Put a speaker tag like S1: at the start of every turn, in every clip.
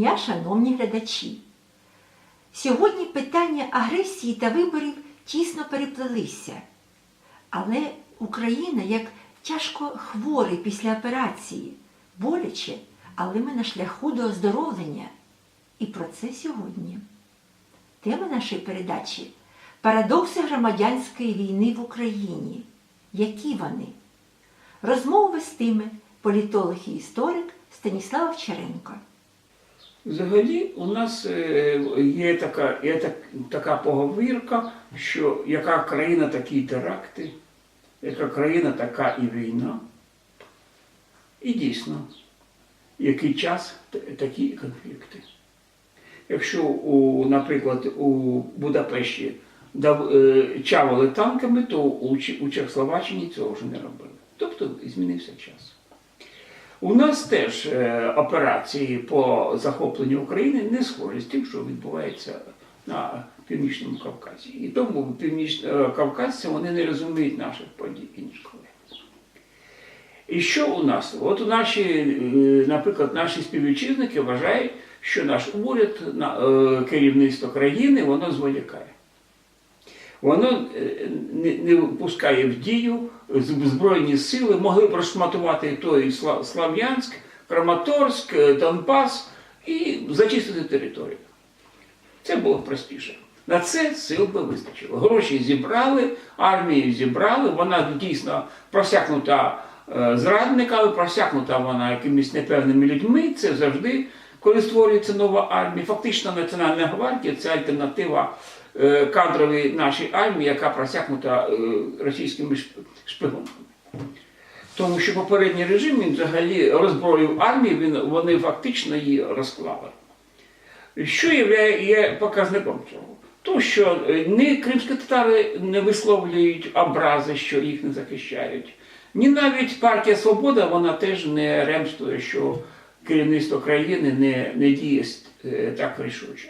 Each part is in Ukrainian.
S1: дня, шановні глядачі! Сьогодні питання агресії та виборів тісно переплелися. Але Україна як тяжко хворий після операції, боляче, але ми на шляху до оздоровлення. І про це сьогодні. Тема нашої передачі Парадокси громадянської війни в Україні. Які вони? Розмову вестиме політолог і історик Станіслав Овчаренко.
S2: Взагалі, у нас е, є така, є так, така поговірка, що яка країна такі теракти, яка країна така і війна. І дійсно, який час такі конфлікти. Якщо, у, наприклад, у Будапешті е, чавали танками, то у Чехословаччині цього вже не робили. Тобто змінився час. У нас теж е, операції по захопленню України не схожі з тим, що відбувається на Північному Кавказі. І тому північ... е, вони не розуміють наших подій ніж. І що у нас? От наші, е, наприклад, наші співвітчизники вважають, що наш уряд, керівництво країни, воно зволікає. Воно е, не, не пускає в дію збройні сили, могли б розшматувати той Слав'янськ, Краматорськ, е, Донбас і зачистити територію. Це було простіше. На це сил би вистачило. Гроші зібрали, армію зібрали, вона дійсно просякнута е, зрадниками, просякнута вона якимись непевними людьми. Це завжди, коли створюється нова армія. Фактично Національна гвардія це альтернатива е, кадровій нашій армії, яка просякнута е, російськими шп- шпигунками. Тому що попередній режим він взагалі роззброїв армію, він, вони фактично її розклали. Що є, є показником цього? То, що е, ні кримські татари не висловлюють образи, що їх не захищають, ні навіть партія Свобода вона теж не ремствує, що керівництво країни не, не діє так рішуче.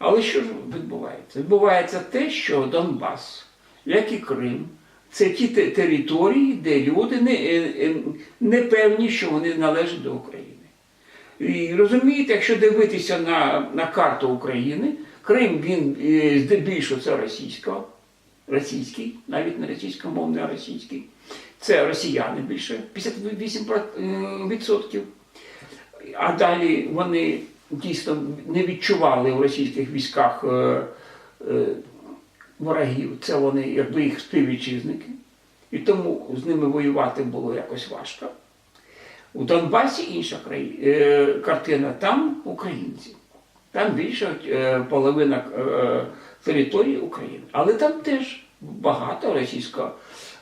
S2: Але що ж відбувається? Відбувається те, що Донбас, як і Крим, це ті території, де люди не, е, е, не певні, що вони належать до України. І розумієте, якщо дивитися на, на карту України, Крим він е, здебільшого це російсько, російський, навіть не російськомовний, а російський. Це росіяни більше 58%. А далі вони дійсно не відчували в російських військах е, е, ворогів. Це вони якби їх співвітчизники. І тому з ними воювати було якось важко. У Донбасі інша е, картина, там українці. Там більше половина території України. Але там теж багато російського,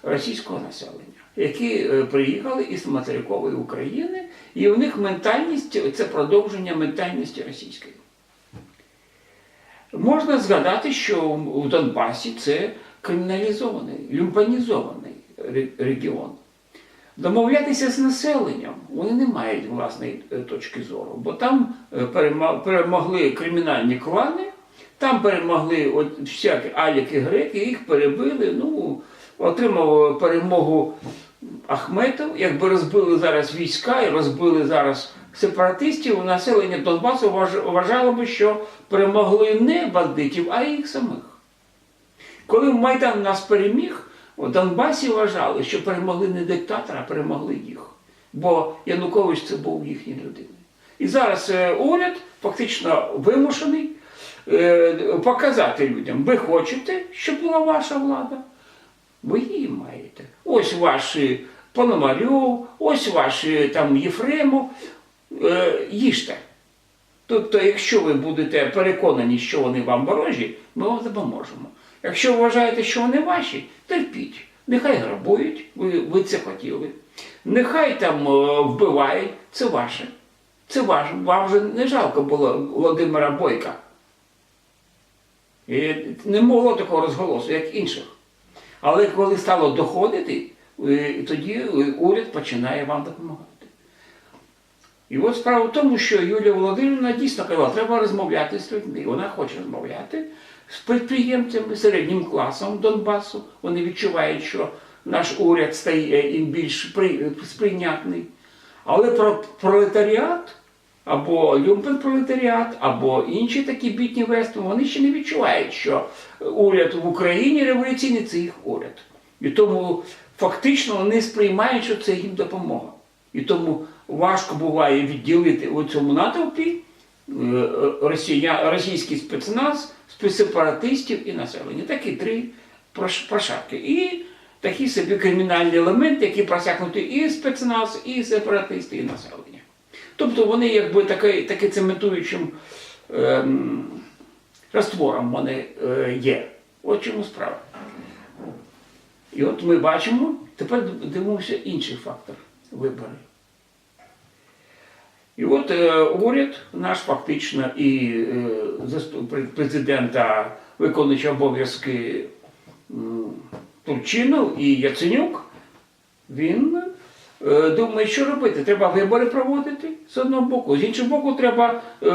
S2: російського населення, які е, приїхали із материкової України, і у них ментальність це продовження ментальності російської. Можна згадати, що у Донбасі це криміналізований, люмпанізований регіон. Домовлятися з населенням вони не мають власної е, точки зору, бо там е, перемогли кримінальні клани, там перемогли от всякі аліки греки, їх перебили. Ну, отримав перемогу Ахметов. Якби розбили зараз війська і розбили зараз сепаратистів, населення Донбасу вважало би, що перемогли не бандитів, а їх самих. Коли Майдан нас переміг, у Донбасі вважали, що перемогли не диктатора, а перемогли їх. Бо Янукович це був їхній людиною. І зараз е, уряд фактично вимушений е, показати людям, ви хочете, щоб була ваша влада? Ви її маєте. Ось ваші Пономарьов, ось ваші там Єфремов, е, їжте. Тобто, якщо ви будете переконані, що вони вам ворожі, ми вам допоможемо. Якщо вважаєте, що вони ваші, терпіть. Нехай грабують, ви, ви це хотіли. Нехай там е, вбивають, це ваше. Це ваше. Вам вже не жалко було Володимира Бойка. І не могло такого розголосу, як інших. Але коли стало доходити, е, тоді е, уряд починає вам допомагати. І от справа в тому, що Юлія Володимирівна дійсно казала, треба розмовляти з людьми. Вона хоче розмовляти з підприємцями, середнім класом Донбасу. Вони відчувають, що наш уряд стає їм більш сприйнятний. Але про пролетаріат або люмпенпролетаріат, або інші такі бідні верстви, вони ще не відчувають, що уряд в Україні революційний це їх уряд. І тому фактично вони сприймають, що це їм допомога. І тому важко буває відділити у цьому натовпі е, росія, російський спецназ, спецсепаратистів і населення. Такі три прош- прошарки. І такі собі кримінальні елементи, які просякнуті і спецназ, і сепаратисти, і населення. Тобто вони якби таки, таки цементуючим ем, раствором вони е, є. От чому справа. І от ми бачимо, тепер дивимося інший фактор вибори. І от е, уряд наш фактично і е, президента, виконуючи обов'язки Турчинов і Яценюк, він думає, що робити. Треба вибори проводити з одного боку, з іншого боку, треба е,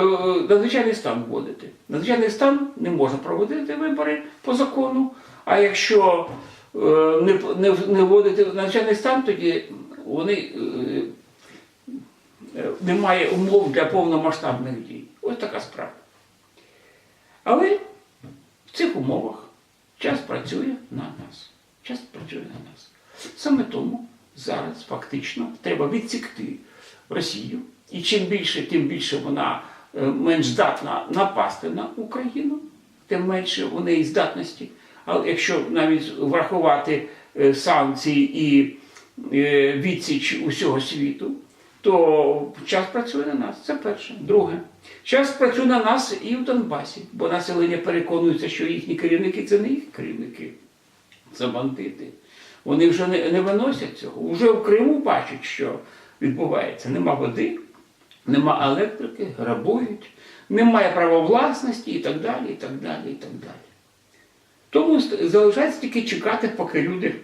S2: надзвичайний стан вводити. Надзвичайний стан не можна проводити вибори по закону, а якщо е, не, не, вводити надзвичайний стан, тоді вони. е, е, немає умов для повномасштабних дій. Ось така справа. Але в цих умовах час працює на нас. Час працює на нас. Саме тому зараз фактично треба відсікти Росію. І чим більше, тим більше вона е, менш здатна напасти на Україну, тим менше у неї здатності. Але якщо навіть врахувати е, санкції і е, відсіч усього світу, то час працює на нас. Це перше. Друге, час працює на нас і в Донбасі, бо населення переконується, що їхні керівники це не їх керівники, це бандити. Вони вже не, не виносять цього. Уже в Криму бачать, що відбувається. Нема води, нема електрики, грабують, немає права власності і так далі, і так далі, і так далі. Тому залишається тільки чекати, поки люди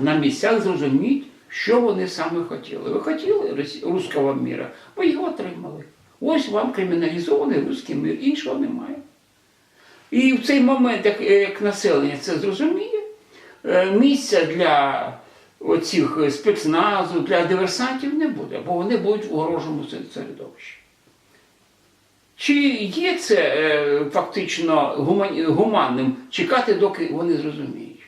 S2: на місцях зрозуміють, що вони саме хотіли. Ви хотіли руського міра, ви його отримали. Ось вам криміналізований руський мир, іншого немає. І в цей момент, як, як населення це зрозуміє, місця для оцих е, спецназу, для диверсантів не буде, бо вони будуть в ворожому середовищі. Чи є це е, фактично гуманним чекати, доки вони зрозуміють?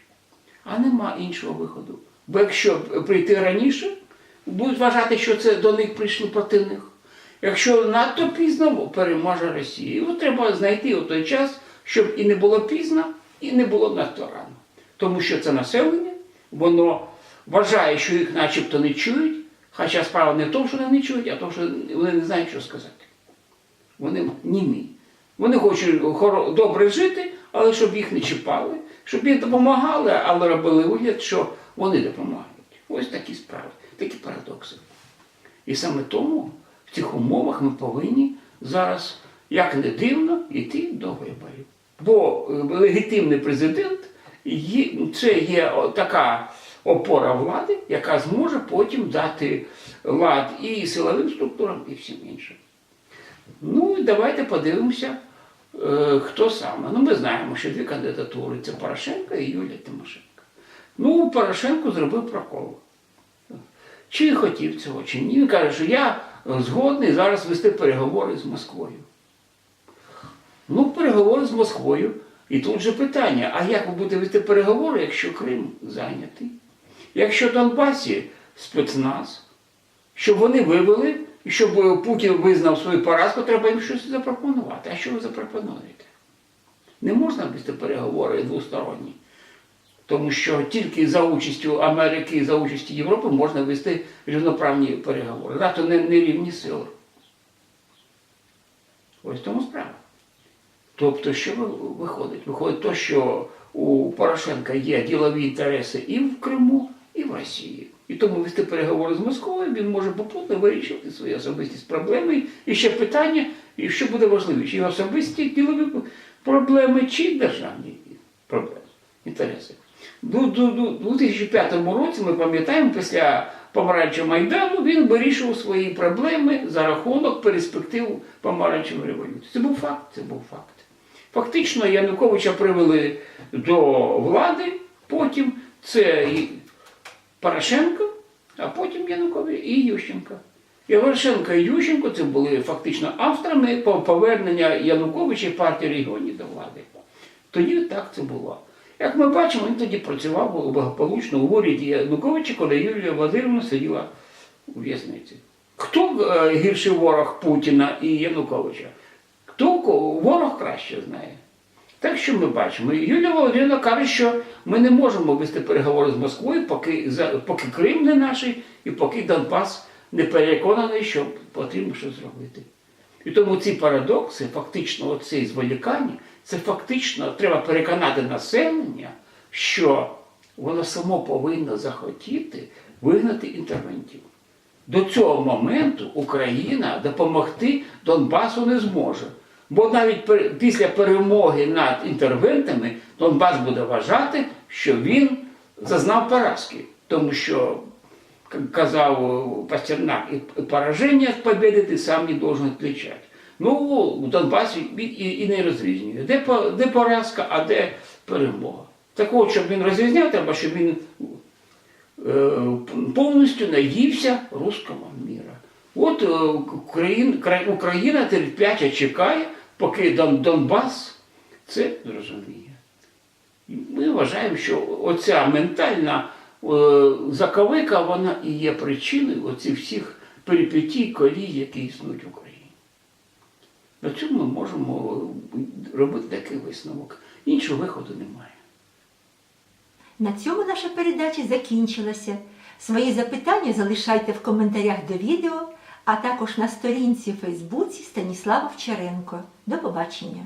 S2: А нема іншого виходу. Бо якщо прийти раніше, будуть вважати, що це до них прийшли проти них. Якщо надто пізно, переможе Росія. От треба знайти от той час, щоб і не було пізно, і не було надто рано. Тому що це населення, воно вважає, що їх начебто не чують, хоча справа не в тому, що вони не чують, а в тому, що вони не знають, що сказати. Вони німі. Вони хочуть добре жити, але щоб їх не чіпали, щоб їм допомагали, але робили вигляд, що вони допомагають. Ось такі справи, такі парадокси. І саме тому в цих умовах ми повинні зараз, як не дивно, йти до виборів. Бо е, легітимний президент це є така опора влади, яка зможе потім дати лад і силовим структурам, і всім іншим. Ну і давайте подивимося, е, хто саме. Ну, ми знаємо, що дві кандидатури це Порошенко і Юлія Тимошенко. Ну, Порошенко зробив прокол. Чи хотів цього, чи ні. Він каже, що я згодний зараз вести переговори з Москвою. Ну, переговори з Москвою. І тут же питання: а як ви будете вести переговори, якщо Крим зайнятий? Якщо Донбасі спецназ, щоб вони вивели, і щоб Путін визнав свою поразку, треба їм щось запропонувати. А що ви запропонуєте? Не можна вести переговори двосторонні. Тому що тільки за участю Америки і за участю Європи можна вести рівноправні переговори. НАТО не, не рівні сили. Ось тому справа. Тобто, що виходить? Виходить те, що у Порошенка є ділові інтереси і в Криму, і в Росії. І тому вести переговори з Москвою він може попутно вирішувати свої особисті проблеми. І ще питання, і що буде важливіше, і особисті ділові проблеми, чи державні проблеми, інтереси. У 2005 році ми пам'ятаємо, після помаранчевого майдану він вирішував свої проблеми за рахунок перспектив помаранчевої революції. Це був факт, це був факт. Фактично Януковича привели до влади, потім це і Порошенко, а потім Янукович і Ющенко. І Порошенко і Ющенко це були фактично авторами повернення Януковича партії регіонів до влади. Тоді так це було. Як ми бачимо, він тоді працював благополучно у уряді Януковича, коли Юлія Володимирівна сиділа у в'язниці. Хто е, гірший ворог Путіна і Януковича? Хто ворог краще знає? Так що ми бачимо. Юлія Володимирівна каже, що ми не можемо вести переговори з Москвою, поки, поки Крим не наш і поки Донбас не переконаний, що потрібно щось зробити. І тому ці парадокси, фактично, оце зволікання, це фактично треба переконати населення, що воно само повинно захотіти вигнати інтервентів. До цього моменту Україна допомогти Донбасу не зможе. Бо навіть після перемоги над інтервентами Донбас буде вважати, що він зазнав поразки, тому що к- казав Пастернак, і пораження від победи ти сам не должен отличать. Ну, у Донбасі і, і, не розрізнює. Де, де поразка, а де перемога. Так от, щоб він розрізняв, треба, щоб він е, повністю наївся руського міра. От е, Україн, край- Україна терпляче чекає, поки Дон, Донбас це зрозуміє. Ми вважаємо, що оця ментальна е, заковика, вона і є причиною оцих всіх перипетій, колій, які існують в Україні. На цьому ми можемо робити такий висновок. Іншого виходу немає.
S1: На цьому наша передача закінчилася. Свої запитання залишайте в коментарях до відео, а також на сторінці в Фейсбуці Станіслава Вчаренко. До побачення!